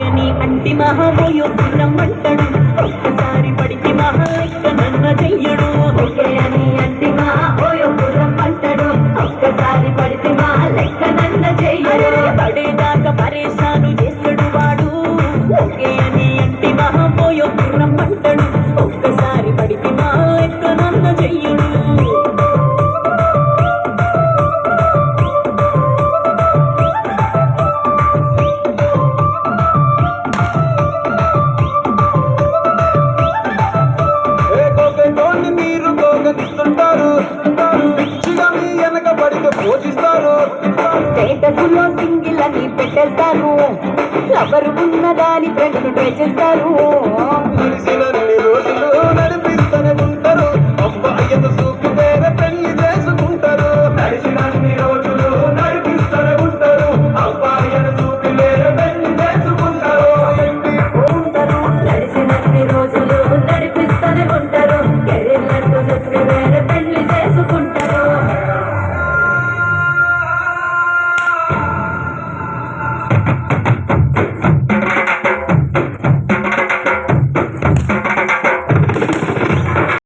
నీ అంటి మహామోయో రమ్మంటడు ఒక్కసారి పడితే నన్న చెయ్యడు. ఒకే అని అంటి మా గుర్రం ఒక్కసారి పడితే నన్న చెయ్యడు. పడేదాకా పరేషాను చేస్తాడు వాడు. ఒకే అని అంటి మహామోయో రమ్మంటడు ఒక్కసారి మా పోషిస్తారు స్టేటస్లో సింగిల్ అని పెట్టేస్తారు ఎవరు ఉన్నదాని ఫ్రెండ్స్ ట్రై చేస్తారు